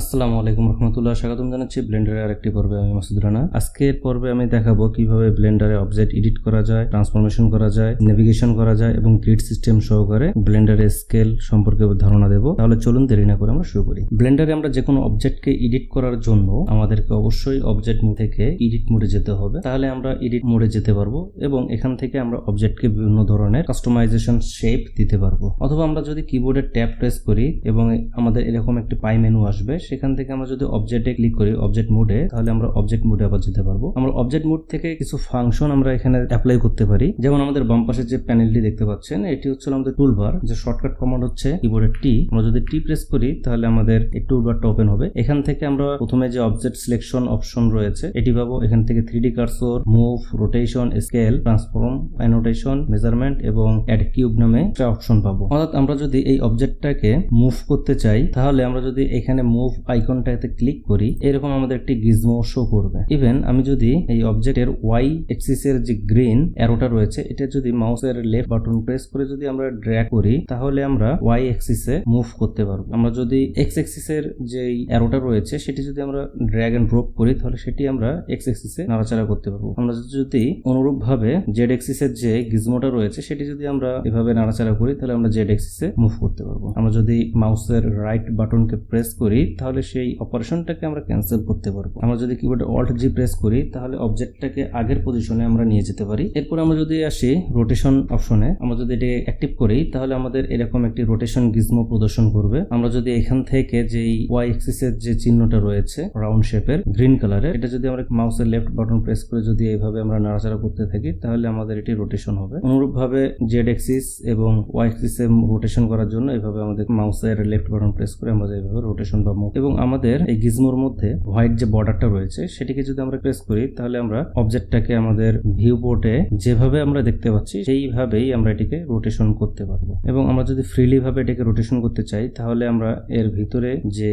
আসসালামু আলাইকুম রহমতুল্লাহ, স্বাগতম জানাচ্ছি ব্লেন্ডারের আরেকটি পর্বে আমি মাসুদ রানা। আজকের পর্বে আমি দেখাবো কীভাবে ব্লেন্ডারে অবজেক্ট এডিট করা যায়, ট্রান্সফরমেশন করা যায়, নেভিগেশন করা যায় এবং গ্রিড সিস্টেম সহকারে ব্লেন্ডারের স্কেল সম্পর্কে ধারণা দেবো। তাহলে চলুন দেরি না করে আমরা শুরু করি। ব্লেন্ডারে আমরা যে কোনো অবজেক্টকে এডিট করার জন্য আমাদেরকে অবশ্যই অবজেক্ট থেকে এডিট মোডে যেতে হবে। তাহলে আমরা এডিট মোডে যেতে পারব এবং এখান থেকে আমরা অবজেক্টকে বিভিন্ন ধরনের কাস্টমাইজেশন শেপ দিতে পারব। অথবা আমরা যদি কিবোর্ডে ট্যাপ প্রেস করি এবং আমাদের এরকম একটি পাই মেনু আসবে সেখান থেকে আমরা যদি অবজেক্টে ক্লিক করি অবজেক্ট মোডে তাহলে আমরা অবজেক্ট মোডে আবার যেতে পারব। আমরা অবজেক্ট মোড থেকে কিছু ফাংশন আমরা এখানে অ্যাপ্লাই করতে পারি। যেমন আমাদের বাম পাশে যে প্যানেলটি দেখতে পাচ্ছেন, এটি হচ্ছে আমাদের টুলবার যে শর্টকাট কমান্ড হচ্ছে কিবোর্ডের টি আমরা যদি টি প্রেস করি, তাহলে আমাদের এই টুলবারটা ওপেন হবে। এখান থেকে আমরা প্রথমে যে অবজেক্ট সিলেকশন অপশন রয়েছে, এটি পাবো এখান থেকে three D cursor move rotation scale transform annotation measurement এবং অ্যাড কিউব নামে একটা অপশন পাবো। অর্থাৎ আমরা যদি এই অবজেক্টটাকে মুভ করতে চাই, তাহলে আমরা যদি এখানে মুভ আইকনটাতে ক্লিক করি, এরকম আমাদের একটি গিজমো শো করবে। ইভেন আমি যদি এই অবজেক্টের ওয়াই এক্সিসের যে গ্রিন অ্যারোটা রয়েছে, এটা যদি মাউসের লেফট বাটন প্রেস করে যদি আমরা ড্র্যাগ করি, তাহলে আমরা ওয়াই এক্সিসে মুভ করতে পারব। আমরা যদি এক্স এক্সিসের যে অ্যারোটা রয়েছে, সেটি যদি আমরা ড্র্যাগ এন্ড ড্রপ করি, তাহলে সেটি আমরা এক্স এক্সিসে নাড়াচাড়া করতে পারব। আমরা যদি অনুরূপ ভাবে জেড এক্সিসের যে গিজমোটা রয়েছে, সেটি যদি আমরা এভাবে নাড়াচাড়া করি, তাহলে আমরা জেড এক্সিসে মুভ করতে পারব। আমরা যদি মাউসের রাইট বাটনকে প্রেস করি তাহলে সেই অপারেশনটাকে আমরা ক্যান্সেল করতে পারব। আমরা যদি কিবোর্ডে অল্ট জি প্রেস করি, তাহলে অবজেক্টটাকে আগের পজিশনে আমরা নিয়ে যেতে পারি। এরপর আমরা যদি আসি রোটেশন অপশনে আমরা যদি এটাকে অ্যাক্টিভ করি, তাহলে আমাদের এরকম একটি রোটেশন গিজমো প্রদর্শন করবে। আমরা যদি এখান থেকে যেই ওয়াই এক্সিসের যে চিহ্নটা রয়েছে রাউন্ড শেপের গ্রিন কালারের এটা যদি আমরা মাউসের লেফট বাটন প্রেস করে যদি এইভাবে আমরা নাড়াচাড়া করতে থাকি, তাহলে আমাদের এটি রোটেশন হবে। অনুরূপভাবে জেড এক্সিস এবং ওয়াই এক্সিসে রোটেশন করার জন্য এইভাবে আমাদের মাউসের লেফট বাটন প্রেস করে আমরা এইভাবে রোটেশন বা এবং আমাদের এই গিজমোর মধ্যে হোয়াইট যে বর্ডারটা রয়েছে, সেটিকে যদি আমরা প্রেস করি, তাহলে আমরা অবজেক্টটাকে আমাদের ভিউ বোর্ডে যেভাবে আমরা দেখতে পাচ্ছি, সেইভাবেই আমরা এটিকে রোটেশন করতে পারব। এবং আমরা যদি ফ্রিলি ভাবে এটাকে রোটেশন করতে চাই, তাহলে আমরা এর ভিতরে যে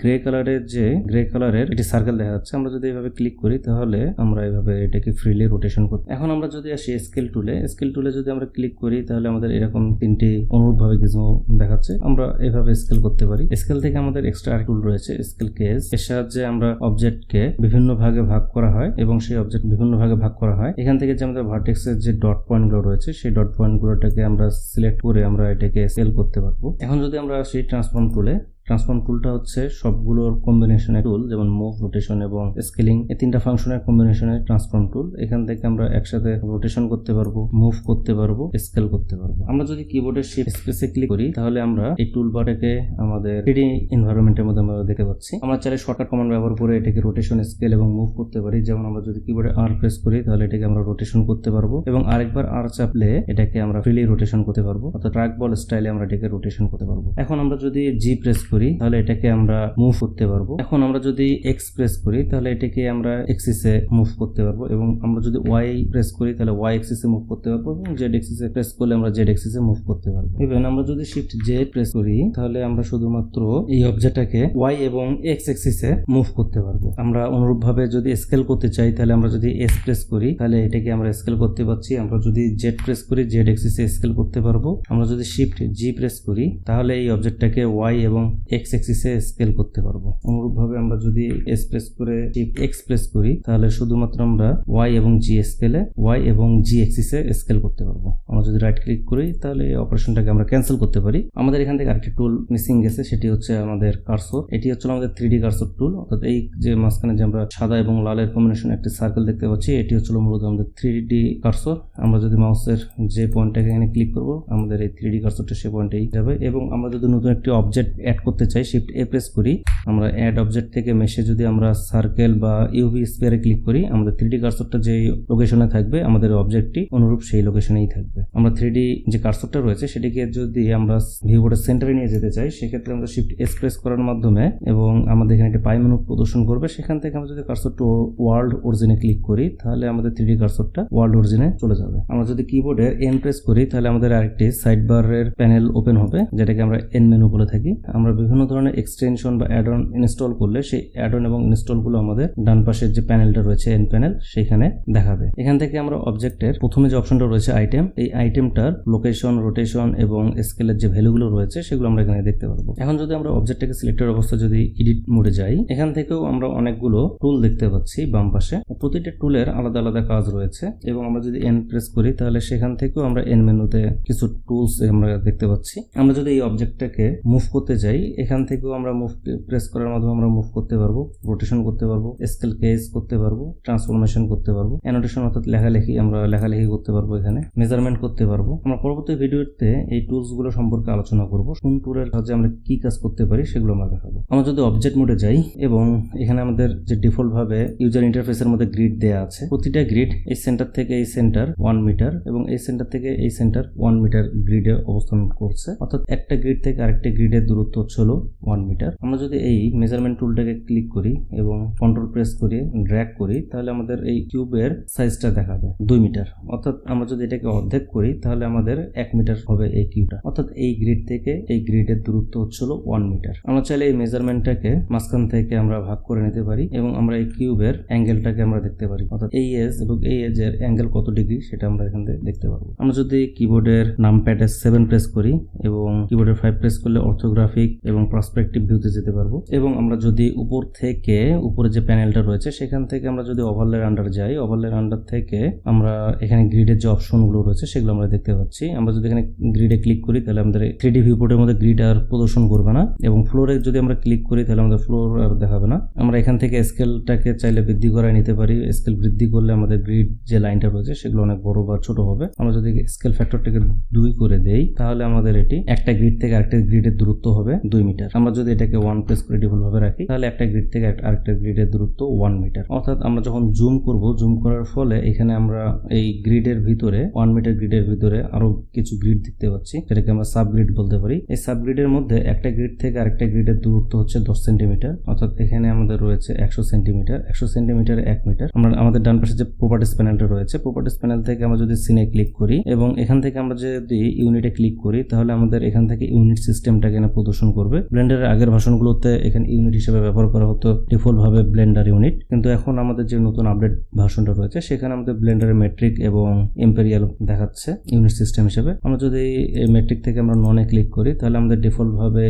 গ্রে কালারের যে গ্রে কালারের এটি সার্কেল দেখা যাচ্ছে, আমরা যদি এভাবে ক্লিক করি, তাহলে আমরা এভাবে এটাকে ফ্রিলি রোটেশন করতে এখন আমরা যদি আসি স্কেল টুলে স্কেল টুলে যদি আমরা ক্লিক করি, তাহলে আমাদের এরকম তিনটি অনুরূপভাবে গিজমো দেখাচ্ছে। আমরা এভাবে স্কেল করতে পারি। স্কেল থেকে আমাদের এক্সট্রা টুল রয়েছে স্কেল কেস এর সাহায্যে আমরা অবজেক্টকে বিভিন্ন ভাগে ভাগ করা হয় এবং সেই অবজেক্ট বিভিন্ন ভাগে ভাগ করা হয়। এখান থেকে যে আমাদের ভার্টেক্সের যে ডট পয়েন্টগুলো রয়েছে, সেই ডট পয়েন্ট গুলোটাকে আমরা সিলেক্ট করে আমরা এটাকে সেল করতে পারব। এখন যদি আমরা সেই ট্রান্সফর্ম টুলে ট্রান্সফর্ম টুলটা হচ্ছে সবগুলোর কম্বিনেশনের টুল যেমন মুভ রোটেশন এবং স্কেলিং এই তিনটা ফাংশনের কম্বিনেশনের ট্রান্সফর্ম টুল এখান থেকে আমরা একসাথে রোটেশন করতে পারব মুভ করতে পারব স্কেল করতে পারব। আমরা যদি কিবোর্ডের শিফট স্পেসে ক্লিক করি, তাহলে আমরা এই টুল বারটাকে আমাদের থ্রিডি এনভায়রনমেন্টের মধ্যে আমরা দেখতে পাচ্ছি। আমরা চাইলে শর্টকাট কমান্ড ব্যবহার করে এটাকে রোটেশন স্কেল এবং মুভ করতে পারি। যেমন আমরা যদি কিবোর্ডে আর প্রেস করি, তাহলে এটাকে আমরা রোটেশন করতে পারব। এবং আরেকবার আর চাপলে এটাকে আমরা ফ্রিলি রোটেশন করতে পারব। অর্থাৎ ট্র্যাক বল স্টাইলে আমরা এটাকে রোটেশন করতে পারব। এখন আমরা যদি জি প্রেস করি তাহলে এটাকে আমরা মুভ করতে পারব। এখন আমরা যদি এক্স প্রেস করি, তাহলে এটাকে আমরা এক্সিসে মুভ করতে পারব এবং আমরা যদি ওয়াই প্রেস করি, তাহলে ওয়াই এক্সিসে মুভ করতে পারব এবং জেড এক্সিসে প্রেস করলে আমরা জেড এক্সিসে মুভ করতে পারব। ইভেন আমরা যদি শিফট জে প্রেস করি, তাহলে আমরা শুধুমাত্র এই অবজেক্টটাকে ওয়াই এবং এক্স এক্সিসে মুভ করতে পারব। আমরা অনুরূপভাবে যদি স্কেল করতে চাই, তাহলে আমরা যদি এস প্রেস করি, তাহলে এটাকে আমরা স্কেল করতে পারছি। আমরা যদি জেড প্রেস করি জেড এক্সিসে স্কেল করতে পারব। আমরা যদি শিফট জি প্রেস করি, তাহলে এই অবজেক্টটাকে ওয়াই এবং এক্স এক্সিসে স্কেল করতে পারব। অনুরূপভাবে আমরা যদি এক্সপ্রেস করে শিফট এক্স করি, তাহলে শুধুমাত্র আমরা ওয়াই এবং জি স্কেলে ওয়াই এবং জি এক্সিসে স্কেল করতে পারব। আমরা যদি রাইট ক্লিক করি, তাহলে এই অপারেশনটাকে আমরা ক্যান্সেল করতে পারি। আমাদের এখান থেকে আরেকটি টুল মিসিং গেছে, সেটি হচ্ছে আমাদের কার্সর এটি হচ্ছে আমাদের থ্রি ডি কার্সর টুল অর্থাৎ এই যে মাঝখানে যে আমরা সাদা এবং লালের কম্বিনেশন একটি সার্কেল দেখতে পাচ্ছি, এটি হচ্ছে মূলত আমাদের থ্রি ডি কার্সর আমরা যদি মাউসের যে পয়েন্টটাকে এখানে ক্লিক করব, আমাদের এই থ্রি ডি কার্সরটা সে পয়েন্টেই যাবে এবং আমরা যদি নতুন একটি অবজেক্ট অ্যাড করতে চাই শিফট এ প্রেস করি, আমরা অ্যাড অবজেক্ট থেকে মেশে যদি আমরা সার্কেল বা ইউভি স্পেয়ারে ক্লিক করি, আমাদের থ্রি ডি কার্সরটা যে লোকেশনে থাকবে, আমাদের অবজেক্টটি অনুরূপ সেই লোকেশনেই থাকবে। আমরা থ্রি ডি যে কার্সরটা রয়েছে, সেটিকে যদি আমরা ভিউবোর্ডের সেন্টারে নিয়ে যেতে চাই, সেক্ষেত্রে আমরা শিফট এক্সপ্রেস করার মাধ্যমে এবং আমাদের এখানে একটি পাই মেনু প্রদর্শন করবে, সেখান থেকে আমরা যদি কার্সর টু ওয়ার্ল্ড অরিজিনে ক্লিক করি, তাহলে আমাদের থ্রি ডি কার্সরটা ওয়ার্ল্ড অরিজিনে চলে যাবে। আমরা যদি কিবোর্ডে এন প্রেস করি, তাহলে আমাদের আরেকটি সাইড বারের প্যানেল ওপেন হবে, যেটাকে আমরা এন মেনু বলে থাকি। আমরা বিভিন্ন ধরনের এক্সটেনশন বা অ্যাড অন ইনস্টল করলে সেই অ্যাড অন এবং ইনস্টলগুলো আমাদের ডান পাশের যে প্যানেলটা রয়েছে এন প্যানেল সেখানে দেখাবে। এখান থেকে আমরা অবজেক্টের প্রথমে যে অপশনটা রয়েছে আইটেম এই আইটেমটার লোকেশন রোটেশন এবং স্কেলের যে ভ্যালুগুলো রয়েছে, সেগুলো আমরা এখানে দেখতে পারব। এখন যদি আমরা অবজেক্টটাকে সিলেক্টেড অবস্থা যদি এডিট মোডে যাই, এখান থেকেও আমরা অনেকগুলো টুল দেখতে পাচ্ছি বাম পাশে। প্রতিটা টুলের আলাদা আলাদা কাজ রয়েছে এবং আমরা যদি এন প্রেস করি, তাহলে সেখান থেকেও আমরা এন মেনুতে কিছু টুলস আমরা দেখতে পাচ্ছি। আমরা যদি এই অবজেক্টটাকে মুভ করতে যাই এখান থেকেও আমরা মুভ প্রেস করার মাধ্যমে আমরা মুভ করতে পারব রোটেশন করতে পারব স্কেল কেস করতে পারব ট্রান্সফরমেশন করতে পারব অ্যানোটেশন অর্থাৎ লেখালেখি আমরা লেখালেখি করতে পারব এখানে মেজারমেন্ট করতে পারব। আমরা পরবর্তী ভিডিওতে এই টুলসগুলো সম্পর্কে আলোচনা করব, কোন টুলের সাহায্যে আমরা কি কাজ করতে পারি সেগুলো আমরা দেখাবো। আমরা যদি অবজেক্ট মোডে যাই এবং এখানে আমাদের যে ডিফল্ট ভাবে ইউজার ইন্টারফেসের মধ্যে গ্রিড দেওয়া আছে, প্রতিটা গ্রিড এই সেন্টার থেকে এই সেন্টার ওয়ান মিটার এবং এই সেন্টার থেকে এই সেন্টার ওয়ান মিটার গ্রিডে অবস্থান করছে। অর্থাৎ একটা গ্রিড থেকে আরেকটা গ্রিডের দূরত্ব হচ্ছে হলো ওয়ান মিটার আমরা যদি এই মেজারমেন্ট টুলটাকে ক্লিক করি এবং কন্ট্রোল প্রেস করে ড্র্যাগ করি, তাহলে আমাদের এই কিউবের সাইজটা দেখাবে, দুই মিটার অর্থাৎ আমরা যদি এটাকে অর্ধেক করি, তাহলে আমাদের এক মিটার হবে এই কিউবটা অর্থাৎ এই গ্রিড থেকে এই গ্রিডের দূরত্ব হচ্ছে হলো ওয়ান মিটার আমরা চাইলে এই মেজারমেন্টটাকে মাঝখান থেকে আমরা ভাগ করে নিতে পারি এবং আমরা এই কিউবের অ্যাঙ্গেলটাকে আমরা দেখতে পারি। অর্থাৎ এই এজ এবং এই এজের অ্যাঙ্গেল কত ডিগ্রি সেটা আমরা এখান থেকে দেখতে পারব। আমরা যদি কিবোর্ডের নাম প্যাডে সেভেন প্রেস করি এবং কিবোর্ডের ফাইভ প্রেস করলে অর্থোগ্রাফিক এবং পার্সপেক্টিভ ভিউতে যেতে পারব। এবং আমরা যদি উপর থেকে, উপরে যে প্যানেলটা রয়েছে, সেখান থেকে আমরা যদি ওভারলের আন্ডার যাই ওভারলের আন্ডার থেকে আমরা এখানে গ্রিডের যে অপশনগুলো রয়েছে, সেগুলো আমরা দেখতে পাচ্ছি। আমরা যদি এখানে গ্রিডে ক্লিক করি, তাহলে আমাদের থ্রি ডি ভিউপোর্টের মধ্যে গ্রিড আর প্রদর্শন করবে না। এবং ফ্লোরে যদি আমরা ক্লিক করি, তাহলে আমাদের ফ্লোর আর দেখাবে না। আমরা এখান থেকে স্কেলটাকে চাইলে বৃদ্ধি করায় নিতে পারি। স্কেল বৃদ্ধি করলে আমাদের গ্রিড যে লাইনটা রয়েছে, সেগুলো অনেক বড় বা ছোট হবে। আমরা যদি স্কেল ফ্যাক্টরটাকে দুই করে দেই, তাহলে আমাদের এটি একটা গ্রিড থেকে আরেকটা গ্রিডের দূরত্ব হবে। দুই মিটার। আমরা যদি এটাকে ওয়ান প্লেস করে ভাবে রাখি, তাহলে একটা গ্রিড থেকে আরেকটা গ্রিডের দূরত্ব ওয়ান মিটার অর্থাৎ আমরা যখন জুম করব জুম করার ফলে এখানে আমরা এই গ্রিডের ভিতরে ওয়ান মিটার গ্রিডের ভিতরে আরও কিছু গ্রিড দেখতে পাচ্ছি। যেটাকে আমরা সাব গ্রিড বলতে পারি। এই সাব গ্রিডের মধ্যে একটা গ্রিড থেকে আরেকটা গ্রিডের দূরত্ব হচ্ছে দশ সেন্টিমিটার অর্থাৎ এখানে আমাদের রয়েছে একশো সেন্টিমিটার একশো সেন্টিমিটার এক মিটার আমরা আমাদের ডান পাশে যে প্রপার্টিস প্যানেলটা রয়েছে প্রপার্টিস প্যানেল থেকে আমরা যদি সিনে ক্লিক করি এবং এখান থেকে আমরা যদি ইউনিটে ক্লিক করি, তাহলে আমাদের এখান থেকে ইউনিট সিস্টেমটা এখানে প্রদর্শন করবে। ব্লেন্ডারের আগের ভাষণগুলোতে এখানে ইউনিট হিসেবে ব্যবহার করা হতো ডিফল্ট ভাবে ব্লেন্ডার ইউনিট কিন্তু এখন আমাদের যে নতুন আপডেট ভার্সনটা রয়েছে, সেখানে আমাদের ব্লেন্ডারের মেট্রিক এবং এম্পেরিয়াল দেখাচ্ছে ইউনিট সিস্টেম হিসেবে। আমরা যদি এই মেট্রিক থেকে আমরা ননে ক্লিক করি, তাহলে আমাদের ডিফল্ট ভাবে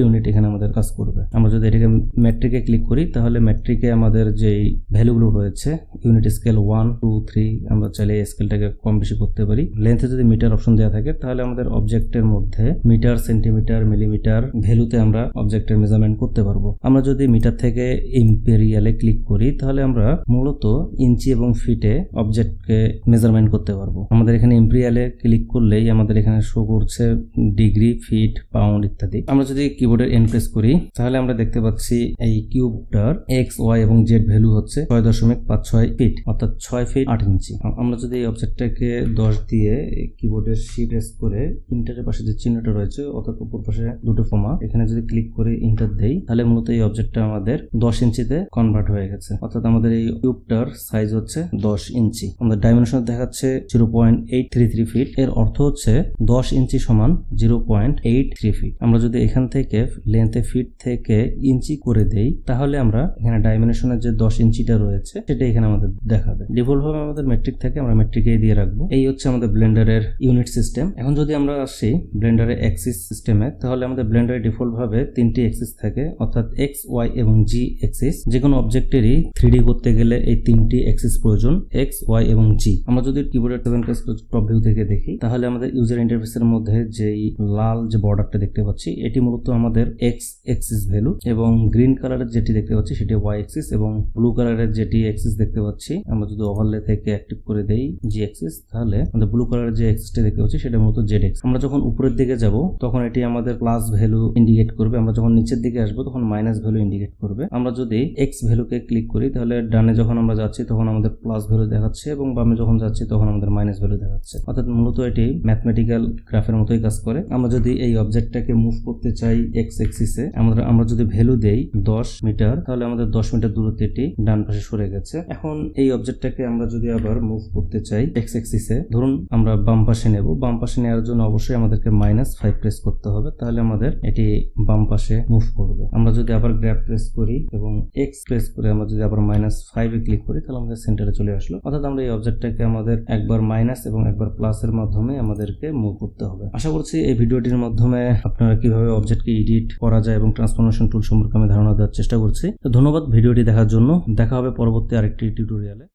ইউনিট এখানে আমাদের কাজ করবে। আমরা যদি এটাকে মেট্রিকে ক্লিক করি, তাহলে মেট্রিকে আমাদের যে ভ্যালুগুলো রয়েছে unit scale one two three আমরা চাইলে স্কেলটাকে কম বেশি করতে পারি। লেন্থে যদি মিটার অপশন দেওয়া থাকে, তাহলে আমাদের অবজেক্টের মধ্যে মিটার সেন্টিমিটার মিলিমিটার ভ্যালুতে আমরা অবজেক্টের মেজারমেন্ট করতে পারব। আমরা যদি মিটার থেকে ইম্পেরিয়ালে ক্লিক করি, তাহলে আমরা মূলত ইঞ্চি এবং ফিটে অবজেক্টকে মেজারমেন্ট করতে পারব। আমাদের এখানে ইম্পেরিয়ালে ক্লিক করলেই আমাদের এখানে শো করছে ডিগ্রি ফিট পাউন্ড ইত্যাদি। আমরা যদি কিবোর্ডের এন প্রেস করি, তাহলে আমরা দেখতে পাচ্ছি এই কিউবটার এক্স ওয়াই এবং জেড ভ্যালু হচ্ছে ছয় দশমিক পাঁচ ছয় ফিট অর্থাৎ ছয় ফিট আট ইঞ্চি আমরা যদি এই অবজেক্টটাকে দশ দিয়ে কিবোর্ডের সি প্রেস করে ইন্টারের পাশে যে চিহ্নটা রয়েছে, অর্থাৎ উপর পাশে দুটো ফোমা এখানে যদি ক্লিক করে ইন্টার দেই, তাহলে মূলত এই অবজেক্টটা আমাদের দশ ইঞ্চিতে কনভার্ট হয়ে গেছে। অর্থাৎ আমাদের এই কিউবটার সাইজ হচ্ছে দশ ইঞ্চি। আমাদের ডাইমেনশন দেখাচ্ছে zero point eight three three feet এর অর্থ হচ্ছে দশ ইঞ্চি সমান zero point eight three feet আমরা যদি এখান থেকে লেন্থে ফিট থেকে ইঞ্চি করে দেই, তাহলে আমরা এখানে ডাইমেনশনের যে দশ ইঞ্চিটা রয়েছে, সেটা এখানে আমাদের দেখাবে। ডিফল্ট ভাবে আমাদের মেট্রিক থাকে, আমরা মেট্রিকেই দিয়ে রাখব। এই হচ্ছে আমাদের ব্লেন্ডারের ইউনিট সিস্টেম এখন যদি আমরা আসি ব্লেন্ডারের এক্সিস সিস্টেমে তাহলে আমাদের ব্লেন্ডারে ডিফল্ট ভাবে তিনটি এক্সিস থাকে, অর্থাৎ এক্স ওয়াই এবং জি এক্সিস যে কোনো অবজেক্টেরই থ্রি করতে গেলে এই তিনটি এক্সিস প্রয়োজন এক্স ওয়াই এবং জি আমরা যদি কিবোর্ডের সেভেন টপ ভিউ থেকে দেখি, তাহলে আমাদের ইউজার ইন্টারফেসের মধ্যে যেই লাল যে বর্ডারটা দেখতে পাচ্ছি, এটি মূলত আমাদের এক্স এক্সিস ভ্যালু এবং গ্রিন কালারের যেটি দেখতে পাচ্ছি, সেটি ওয়াই এক্সিস এবং ব্লু কালারের যেটি এক্সিস দেখতে পাচ্ছি। আমরা যদি ওভারলে থেকে অ্যাক্টিভ করে দেই জি এক্সিস তাহলে আমাদের ব্লু কালারের যে এক্সিসটা দেখতে পাচ্ছি, সেটা মূলত জেড এক্স আমরা যখন উপরের দিকে যাব, তখন এটি আমাদের প্লাস ইন্ডিকেট করবে, আমরা যখন নিচের দিকে আসব তখন মাইনাস ভ্যালু ইন্ডিকেট করবে। আমরা যদি এক্স ভ্যালুকে ক্লিক করি, তাহলে ডানে যখন আমরা যাচ্ছি তখন আমাদের প্লাস ভ্যালু দেখাচ্ছে এবং বামে যখন যাচ্ছি তখন আমাদের মাইনাস ভ্যালু দেখাচ্ছে। অর্থাৎ মূলত এটি ম্যাথমেটিক্যাল গ্রাফের মতোই কাজ করে। আমরা যদি এই অবজেক্টটাকে মুভ করতে চাই এক্স এক্সিসে আমরা আমরা যদি ভ্যালু দেই দশ মিটার তাহলে আমাদের দশ মিটার দূরত্বে এটি ডান পাশে সরে গেছে। এখন এই অবজেক্টটাকে আমরা যদি আবার মুভ করতে চাই এক্স এক্সিসে ধরুন আমরা বাম পাশে নেব। বাম পাশে নেওয়ার জন্য অবশ্যই আমাদেরকে মাইনাস ফাইভ প্রেস করতে হবে। তাহলে আমাদের এটি বাম পাশে মুভ করবে। আমরা যদি আবার গ্র্যাব প্রেস করি এবং এক্স প্রেস করে আমরা যদি আবার মাইনাস ফাইভে ক্লিক করি, তাহলে আমাদের সেন্টারে চলে আসলো। অর্থাৎ আমরা এই অবজেক্টটাকে আমাদের একবার মাইনাস এবং একবার প্লাসের মাধ্যমে আমাদেরকে মুভ করতে হবে। আশা করছি এই ভিডিওটির মাধ্যমে আপনারা কীভাবে অবজেক্টকে এডিট করা যায় এবং ট্রান্সফরমেশন টুল সম্পর্কে আমি ধারণা দেওয়ার চেষ্টা করছি। তো ধন্যবাদ ভিডিওটি দেখার জন্য। দেখা হবে পরবর্তী আরেকটি টিউটোরিয়ালে